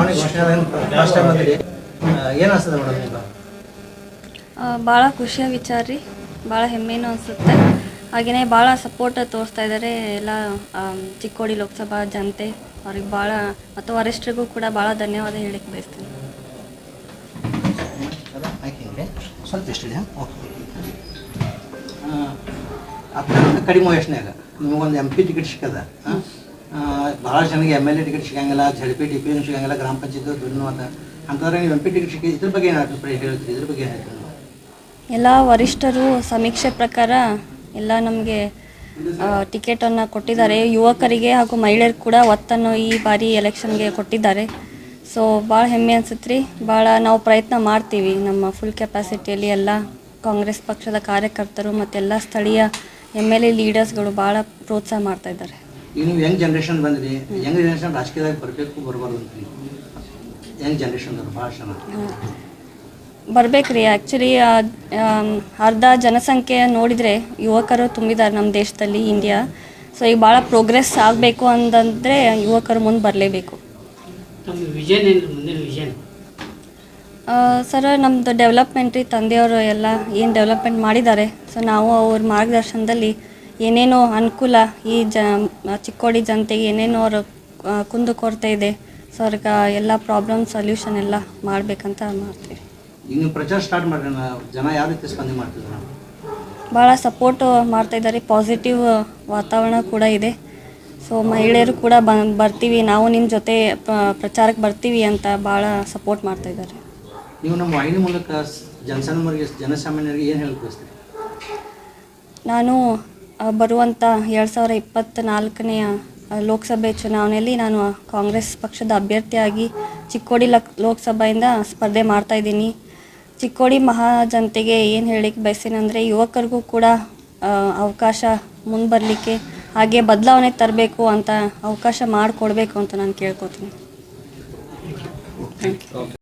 ಚುನಾವಣೆ ಘೋಷಣೆ first time ಬಂದಿರಿ ಏನು ಅನ್ಸ್ತದೆ ಮೇಡಮ್ ನಿಮ್ಗೆ ಭಾಳ ಖುಷಿಯ ವಿಚಾರ ರೀ. ಭಾಳ ಹೆಮ್ಮೆನೂ ಅನಿಸುತ್ತೆ. ಹಾಗೆಯೇ ಭಾಳ ಸಪೋರ್ಟ್ ತೋರಿಸ್ತಾ ಇದ್ದಾರೆ ಎಲ್ಲ ಆಮ್, ಚಿಕ್ಕೋಡಿ ಲೋಕಸಭಾ ಜನತೆ. ಅವ್ರಿಗೆ ಭಾಳ ಮತ್ತು ವರಿಷ್ಠರಿಗೂ ಕೂಡ ಭಾಳ ಧನ್ಯವಾದ ಹೇಳಿಕ್ಕೆ ಬಯಸ್ತೀನಿ. ಆಯ್ಕೆ ಸ್ವಲ್ಪ ಇಷ್ಟು ಇದೆ ಓಕೆ ಕಡಿಮೆ ವಯಸ್ಸಿನಾಗ ನಿಮಗೊಂದು ಎಂ ಪಿ ಟಿಕೆಟ್ ಸಿಕ್ಕದ ಭಾಳ ಜನಕ್ಕೆ ಎಂ ಎಲ್ ಎ ಟಿಕೆಟ್ ಸಿಗಂಗಿಲ್ಲ ಜಡ್ ಪಿ ಡಿ ಪಿ ಸಿಗಂಗಿಲ್ಲ, ಗ್ರಾಮ ಪಂಚಾಯತ್ ದುಡ್ಡು ಅಂತ ಅಂತಂದ್ರೆ ನೀವು ಎಂ ಪಿ ಟಿಕೆಟ್ ಸಿಕ್ಕಿ ಇದ್ರ ಬಗ್ಗೆ ಏನು ಅಭಿಪ್ರಾಯ ಹೇಳ್ತೀರಿ? ಇದ್ರ ಬಗ್ಗೆ ಏನು? ಎಲ್ಲ ವರಿಷ್ಠರು ಸಮೀಕ್ಷೆ ಪ್ರಕಾರ ಎಲ್ಲ ನಮಗೆ ಟಿಕೆಟನ್ನು ಕೊಟ್ಟಿದ್ದಾರೆ. ಯುವಕರಿಗೆ ಹಾಗೂ ಮಹಿಳೆಯರಿಗೆ ಕೂಡ ಒತ್ತನ್ನು ಈ ಬಾರಿ ಎಲೆಕ್ಷನ್ಗೆ ಕೊಟ್ಟಿದ್ದಾರೆ. ಸೊ ಭಾಳ ಹೆಮ್ಮೆ ಅನ್ಸುತ್ತೆ ರೀ ಭಾಳ ನಾವು ಪ್ರಯತ್ನ ಮಾಡ್ತೀವಿ ನಮ್ಮ ಫುಲ್ ಕೆಪಾಸಿಟಿಯಲ್ಲಿ ಎಲ್ಲ ಕಾಂಗ್ರೆಸ್ ಪಕ್ಷದ ಕಾರ್ಯಕರ್ತರು ಮತ್ತು ಎಲ್ಲ ಸ್ಥಳೀಯ ಎಂ ಎಲ್ ಎ ಲೀಡರ್ಸ್ಗಳು ಭಾಳ ಪ್ರೋತ್ಸಾಹ ಮಾಡ್ತಾ ಇದ್ದಾರೆ. ಈಗ ನೀವು ಯಂಗ್ ಜನ್ರೇಷನ್ ಬಂದ್ರಿ ಯಂಗ್ ಜನ್ರೇಷನ್ ರಾಜಕೀಯದಾಗ ಬರಬೇಕು ಬರಬಾರ್ದು ಅಂತ ಯಂಗ್ ಜನ್ರೇಷನ್ದವ್ರು ಭಾಳ ಜನ. ಬರ್ಬೇಕು ರೀ ಆ್ಯಕ್ಚುಲಿ ಅರ್ಧ ಜನಸಂಖ್ಯೆ ನೋಡಿದರೆ ಯುವಕರು ತುಂಬಿದ್ದಾರೆ ನಮ್ಮ ದೇಶದಲ್ಲಿ ಇಂಡಿಯಾ ಸೊ ಈಗ ಭಾಳ ಪ್ರೋಗ್ರೆಸ್ ಆಗಬೇಕು ಅಂತಂದರೆ ಯುವಕರು ಮುಂದೆ ಬರಲೇಬೇಕು. ಸರ್ ನಮ್ಮದು ಡೆವಲಪ್ಮೆಂಟ್ ರೀ ತಂದೆಯವರು ಎಲ್ಲ ಏನು ಡೆವಲಪ್ಮೆಂಟ್ ಮಾಡಿದ್ದಾರೆ. ಸೊ ನಾವು ಅವ್ರ ಮಾರ್ಗದರ್ಶನದಲ್ಲಿ ಏನೇನೋ ಅನುಕೂಲ ಈ ಜ ಚಿಕ್ಕೋಡಿ ಜನತೆಗೆ ಏನೇನೋ ಅವ್ರ ಕುಂದು ಕೊರತೆ ಇದೆ ಸೊ ಅವ್ರಿಗೆ ಎಲ್ಲ ಪ್ರಾಬ್ಲಮ್ ಸೊಲ್ಯೂಷನ್ ಎಲ್ಲ ಮಾಡಬೇಕಂತ ಮಾಡ್ತೀವಿ. ಈಗ ನೀವು ಪ್ರಚಾರ ಸ್ಟಾರ್ಟ್ ಮಾಡ್ರಿ ಜನ ಯಾವ ರೀತಿ ಸ್ಪಂದನೆ ಮಾಡ್ತಿದ್ರು ಭಾಳ ಸಪೋರ್ಟ್ ಮಾಡ್ತಾ ಇದ್ದಾರೆ ಪಾಸಿಟಿವ್ ವಾತಾವರಣ ಕೂಡ ಇದೆ. ಸೊ ಮಹಿಳೆಯರು ಕೂಡ ಬರ್ತೀವಿ ನಾವು ನಿಮ್ಮ ಜೊತೆ ಪ್ರಚಾರಕ್ಕೆ ಬರ್ತೀವಿ ಅಂತ ಭಾಳ ಸಪೋರ್ಟ್ ಮಾಡ್ತಾ ಇದ್ದಾರೆ. ನೀವು ನಮ್ಮ ವಾಹಿನಿ ಮೂಲಕ ಜನಸಾಮಾನ್ಯರಿಗೆ ಜನಸಾಮಾನ್ಯರಿಗೆ ಏನು ಹೇಳಕ್ ಬಯಸ್ತೀರಿ ನಾನು ಬರುವಂಥ ಎರಡು ಸಾವಿರ ಇಪ್ಪತ್ತ್ನಾಲ್ಕನೆಯ ಲೋಕಸಭೆ ಚುನಾವಣೆಯಲ್ಲಿ ನಾನು ಕಾಂಗ್ರೆಸ್ ಪಕ್ಷದ ಅಭ್ಯರ್ಥಿಯಾಗಿ ಚಿಕ್ಕೋಡಿ ಲಕ್, ಲೋಕಸಭೆಯಿಂದ ಸ್ಪರ್ಧೆ ಮಾಡ್ತಾ ಇದ್ದೀನಿ. ಚಿಕ್ಕೋಡಿ ಮಹಾಜನತೆಗೆ ಏನು ಹೇಳಿಕ್ಕೆ ಬಯಸ್ತೀನಿ ಅಂದರೆ ಯುವಕರಿಗೂ ಕೂಡ ಅವಕಾಶ ಮುಂದೆ ಬರಲಿಕ್ಕೆ ಹಾಗೆ ಬದಲಾವಣೆ ತರಬೇಕು ಅಂತ ಅವಕಾಶ ಮಾಡಿಕೊಡ್ಬೇಕು ಅಂತ ನಾನು ಕೇಳ್ಕೊತೀನಿ. Thank you